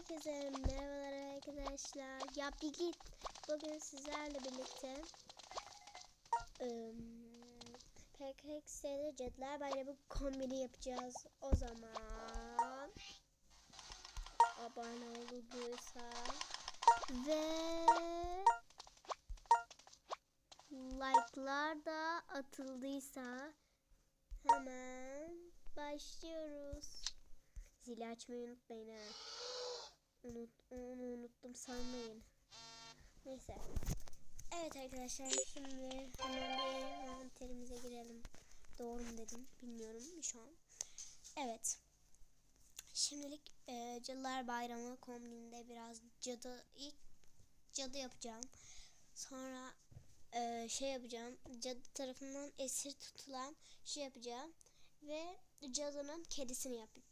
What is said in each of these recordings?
Herkese merhabalar arkadaşlar. Ya bir git. Bugün sizlerle birlikte ım, PKX'de Cadılar Bayramı kombini yapacağız. O zaman abone olduysa ve like'lar da atıldıysa hemen başlıyoruz. Zili açmayı unutmayın ha. Unut, onu unuttum sanmayın. Neyse. Evet arkadaşlar şimdi hemen bir envanterimize girelim. Doğru mu dedim bilmiyorum şu an. Evet. Şimdilik e, Cadılar Bayramı kombininde biraz cadı ilk cadı yapacağım. Sonra e, şey yapacağım. Cadı tarafından esir tutulan şey yapacağım ve cadının kedisini yap ke-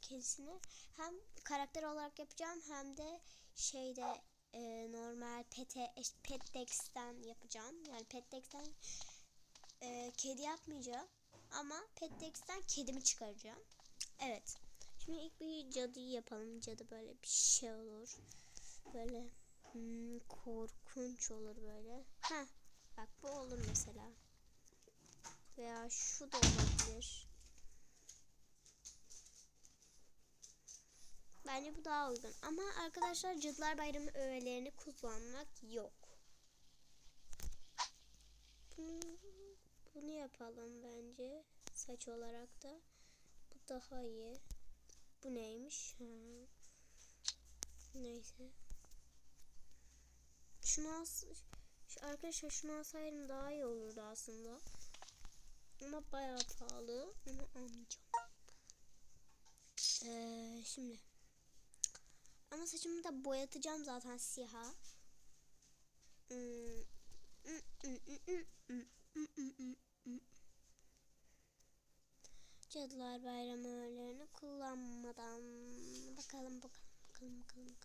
kedisini hem karakter olarak yapacağım hem de şeyde e, normal pete Petdex'ten yapacağım. Yani Petdex'ten e, kedi yapmayacağım ama Petdex'ten kedimi çıkaracağım. Evet. Şimdi ilk bir cadıyı yapalım. Cadı böyle bir şey olur. Böyle hmm, korkunç olur böyle. Ha, bak bu olur mesela. Veya şu da olabilir. Bence bu daha uygun. Ama arkadaşlar Cadılar Bayramı öğelerini kullanmak yok. Bunu, bunu yapalım bence. Saç olarak da. Bu daha iyi. Bu neymiş? Ha. Neyse. Şunu as şu arkadaşlar şunu alsaydım daha iyi olurdu aslında. Ama bayağı pahalı. Onu almayacağım. Ee, şimdi. Ama saçımı da boyatacağım zaten. Hmm. Cadılar Bayramı öğelerini kullanmadan bakalım bakalım bakalım bakalım bakalım.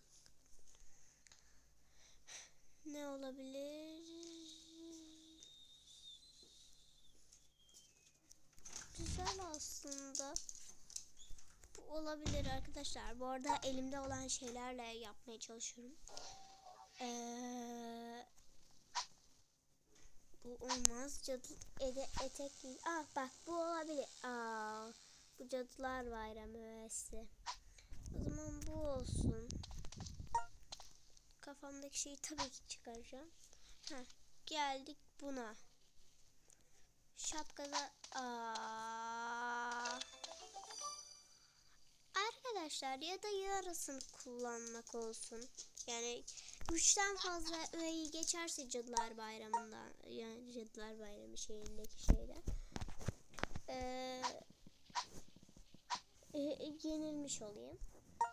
Ne olabilir? Güzel aslında. Olabilir arkadaşlar. Bu arada elimde olan şeylerle yapmaya çalışıyorum. Ee, bu olmaz. Cadı ede, etek. Aa bak bu olabilir. Aa bu cadılar bayramı öğesi. O zaman bu olsun. Kafamdaki şeyi tabii ki çıkaracağım. Heh, geldik buna. Şapkada aa Arkadaşlar ya da yarısını kullanmak olsun. Yani üçten fazla öğeyi geçerse Cadılar Bayramı'ndan yani Cadılar Bayramı şeyindeki şeyden ee, e, yenilmiş olayım.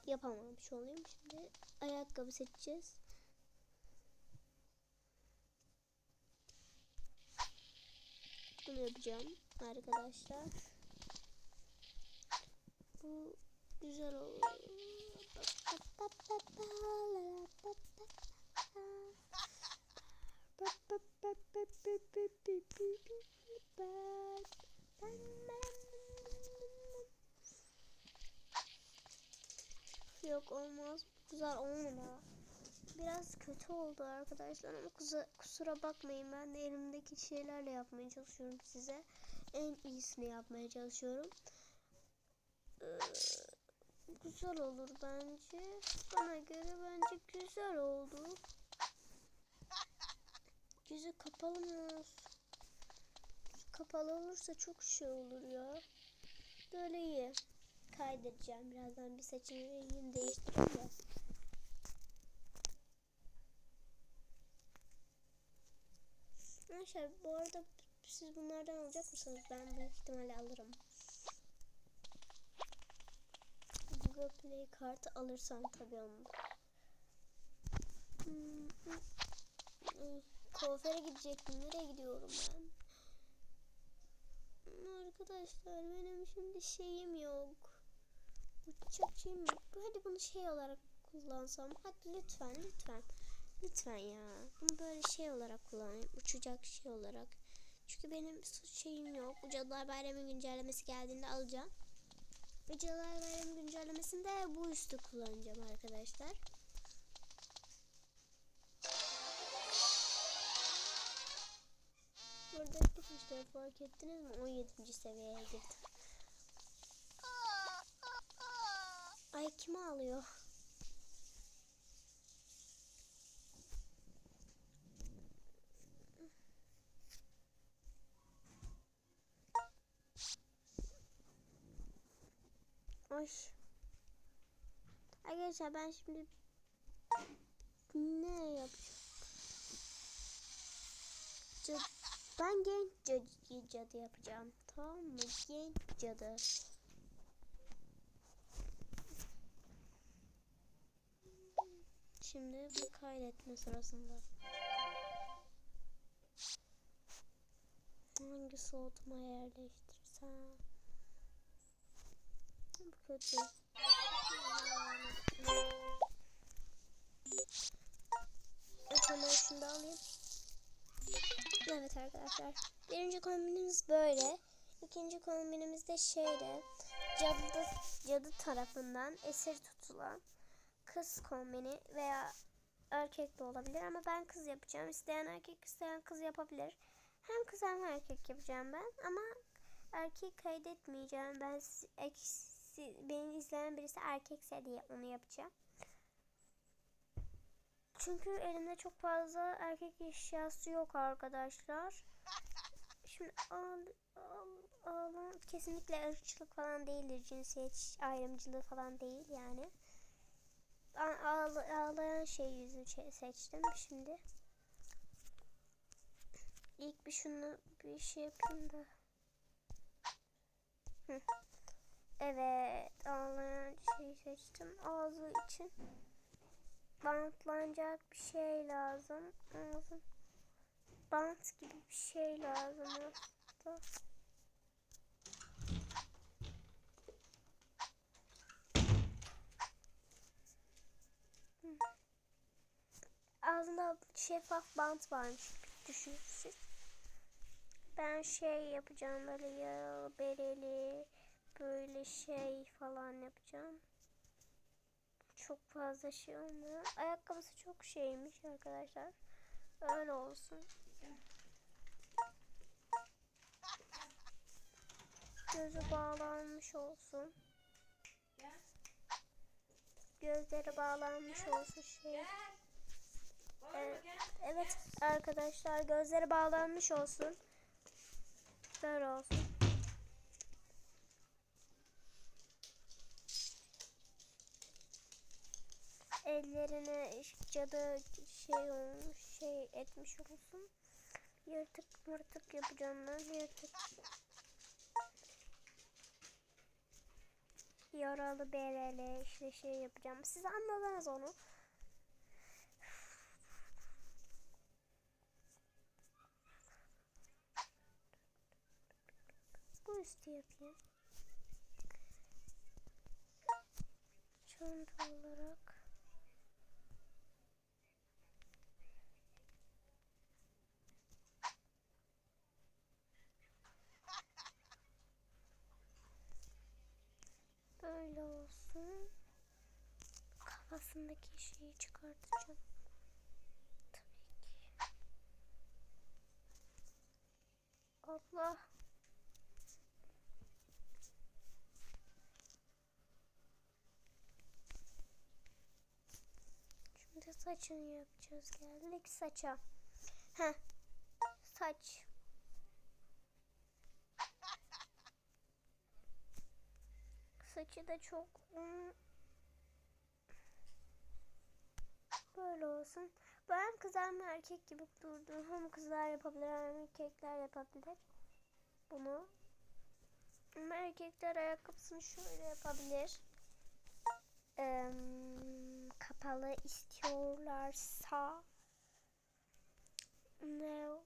Yapamamış olayım. Şimdi ayakkabı seçeceğiz. Bunu yapacağım arkadaşlar. Bu güzel olur. Yok olmaz. Güzel olmadı. Biraz kötü oldu arkadaşlar ama kuza- kusura bakmayın ben de elimdeki şeylerle yapmaya çalışıyorum size. En iyisini yapmaya çalışıyorum. Ee, güzel olur bence. Bana göre bence güzel oldu. Yüzü kapalı mı? Kapalı olursa çok şey olur ya. Böyle iyi. Kaydedeceğim birazdan bir saçın rengini değiştireyim de. Arkadaşlar bu arada siz bunlardan alacak mısınız? Ben büyük ihtimalle alırım. Google Play kartı alırsam tabii onu. Hmm. Kuaföre gidecektim. Nereye gidiyorum ben? Arkadaşlar benim şimdi şeyim yok. Uçacak şeyim yok. Hadi bunu şey olarak kullansam. Hadi lütfen lütfen. Lütfen ya. Bunu böyle şey olarak kullanayım. Uçacak şey olarak. Çünkü benim şeyim yok. Bu Cadılar Bayramı güncellemesi geldiğinde alacağım. Ve Bayramı güncellemesinde bu üstü kullanacağım arkadaşlar. Burada arkadaşlar fark ettiniz mi? 17. seviyeye girdim. Ay kim ağlıyor? Ay. Arkadaşlar ben şimdi ne yapacağım? Ben genç cadı, cadı yapacağım. Tamam mı? Genç cadı. Şimdi bu kaydetme sırasında. Hangi soğutma yerleştirsem? Kötü. Şunu da alayım. Evet arkadaşlar. Birinci kombinimiz böyle. İkinci kombinimiz de şeyde. Cadı, cadı tarafından esir tutulan kız kombini veya erkek de olabilir ama ben kız yapacağım. İsteyen erkek isteyen kız yapabilir. Hem kız hem erkek yapacağım ben ama erkek kaydetmeyeceğim. Ben si- eksi, beni izleyen birisi erkekse diye onu yapacağım. Çünkü elimde çok fazla erkek eşyası yok arkadaşlar. Şimdi ağlan kesinlikle ırkçılık falan değildir. Cinsiyet ayrımcılığı falan değil yani. Ağla- ağlayan şey yüzü seçtim şimdi. İlk bir şunu bir şey yapayım da. Hı. Evet ağlayan şeyi seçtim. Ağzı için bantlanacak bir şey lazım. Ağzım bant gibi bir şey lazım aslında. Ağzında şeffaf bant varmış düşünün siz. Ben şey yapacağım böyle yaralı bereli böyle şey falan yapacağım. Çok fazla şey olmuyor. Ayakkabısı çok şeymiş arkadaşlar. Öyle olsun. Gözü bağlanmış olsun. Gözleri bağlanmış olsun şey. Evet, evet arkadaşlar gözleri bağlanmış olsun. Böyle olsun. Ellerine cadı şey olmuş şey etmiş olsun. Yırtık mırtık yapacağım ben. Yırtık. Yaralı bereli işte şey yapacağım. Siz anladınız onu. Bu üstü yapayım. Çanta olarak. Olsun. Kafasındaki şeyi çıkartacağım. Tabii ki. Allah. Şimdi saçını yapacağız. Geldik saça. Heh. Saç. Saçı da çok hmm, böyle olsun. Ben kız hem erkek gibi durdu. Hem kızlar yapabilir hem erkekler yapabilir. Bunu. Ama erkekler ayakkabısını şöyle yapabilir. Eee, kapalı istiyorlarsa ne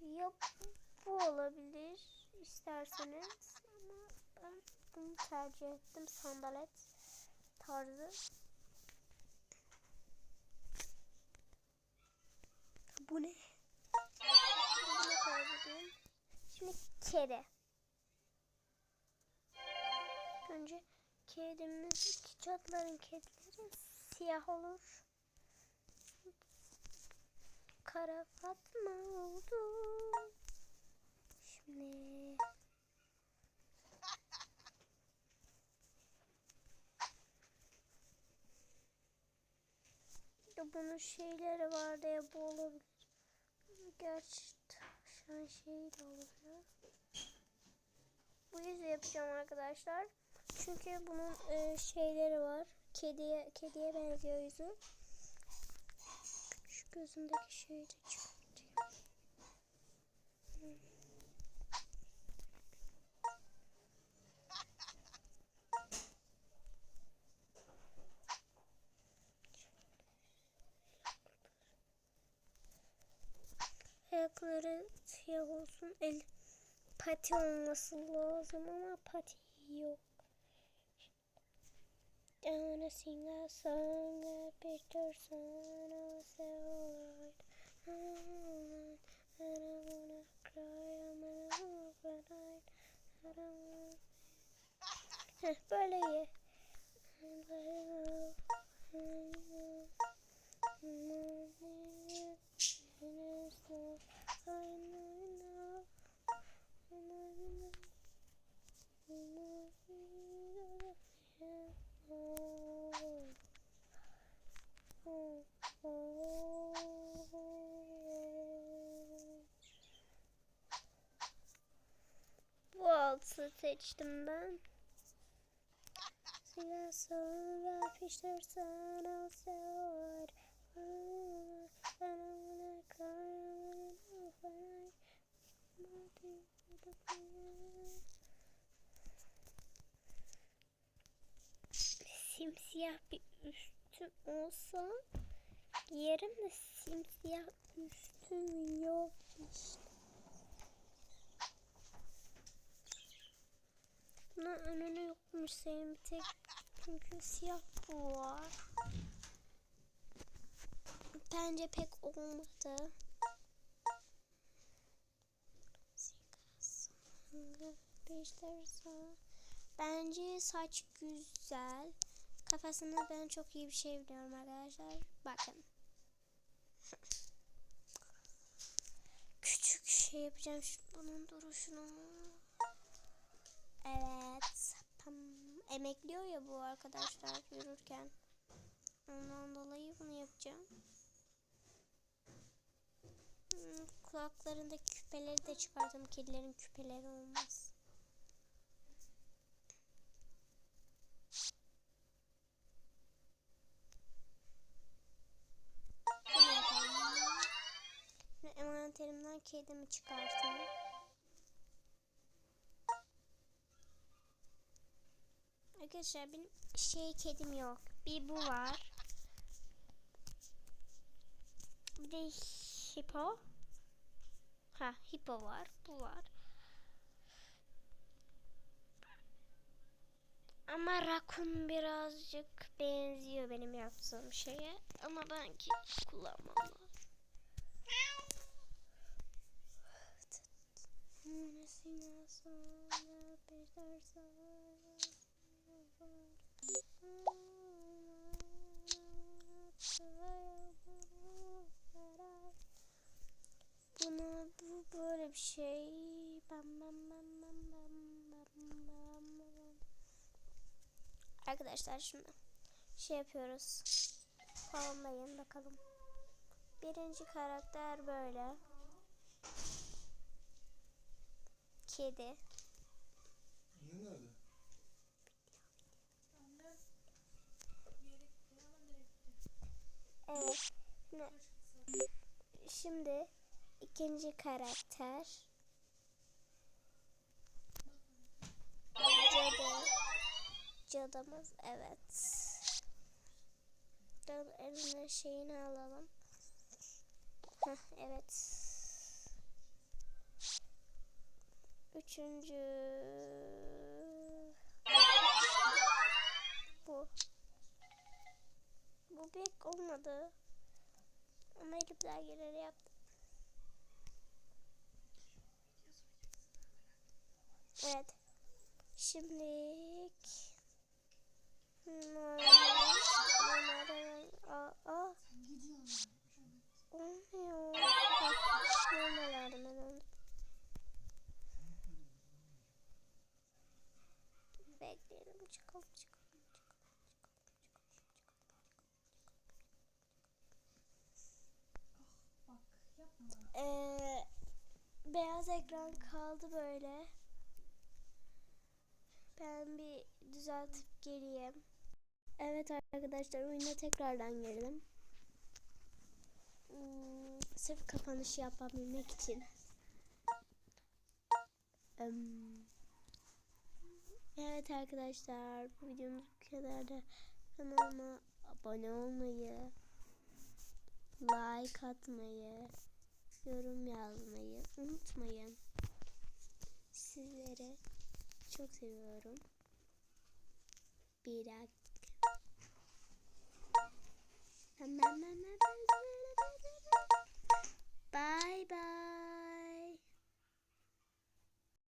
yap bu olabilir isterseniz ama ben bunu tercih ettim sandalet tarzı bu ne şimdi kere Önce kedimiz, çatların kedileri siyah olur. Kara Fatma oldu. Şimdi de bunun şeyleri vardı ya bu olabilir. Gerçi tavşan şeyi de olabilir. Bu yüzü yapacağım arkadaşlar. Çünkü bunun e, şeyleri var. Kediye kediye benziyor yüzü. Şu gözündeki şeyi de çıkartayım. Ayakları siyah olsun. El pati olması lazım ama pati yok. Wanna sing a song, a picture. And I wanna seçtim ben. Sing a song, a picture song, I'll say what I wanna cry, I wanna Simsiyah bir üstüm olsa giyerim de simsiyah üstüm yok işte. Bunun senin bir tek. Çünkü siyah bu var. Bence pek olmadı. Bence saç güzel. Kafasında ben çok iyi bir şey biliyorum arkadaşlar. Bakın. Küçük şey yapacağım şu bunun duruşunu. Evet. Pam. Emekliyor ya bu arkadaşlar yürürken. Ondan dolayı bunu yapacağım. Hmm, kulaklarındaki küpeleri de çıkardım. Kedilerin küpeleri olmaz. Şimdi envanterimden kedimi çıkartayım. Arkadaşlar benim şey kedim yok. Bir bu var. Bir de hippo. Ha hippo var. Bu var. Ama rakun birazcık benziyor benim yaptığım şeye. Ama belki kullanmam Buna bu böyle bir şey. Bam bam bam bam bam bam bam bam. Arkadaşlar şimdi şey yapıyoruz. Puanlayın bakalım. Birinci karakter böyle. Kedi. Ne nerede? Evet. Ne? Şimdi ikinci karakter. Cadı. Cadımız evet. Dur eline şeyini alalım. Heh, evet. Üçüncü. Bu. Bu pek olmadı. Ama elimden geleni yaptım. Evet. Şimdilik bunları Aa, aa. Olmuyor. Normalde ben Bekleyelim çıkalım çıkalım Ee, beyaz ekran kaldı böyle. Ben bir düzeltip geleyim. Evet arkadaşlar oyuna tekrardan girdim. Hmm, sırf kapanışı yapabilmek için. Evet arkadaşlar bu videomuz bu kadardı. Kanalıma abone olmayı, like atmayı, yorum yazmayı unutmayın. Sizleri çok seviyorum. Bir dakika. Bye bye.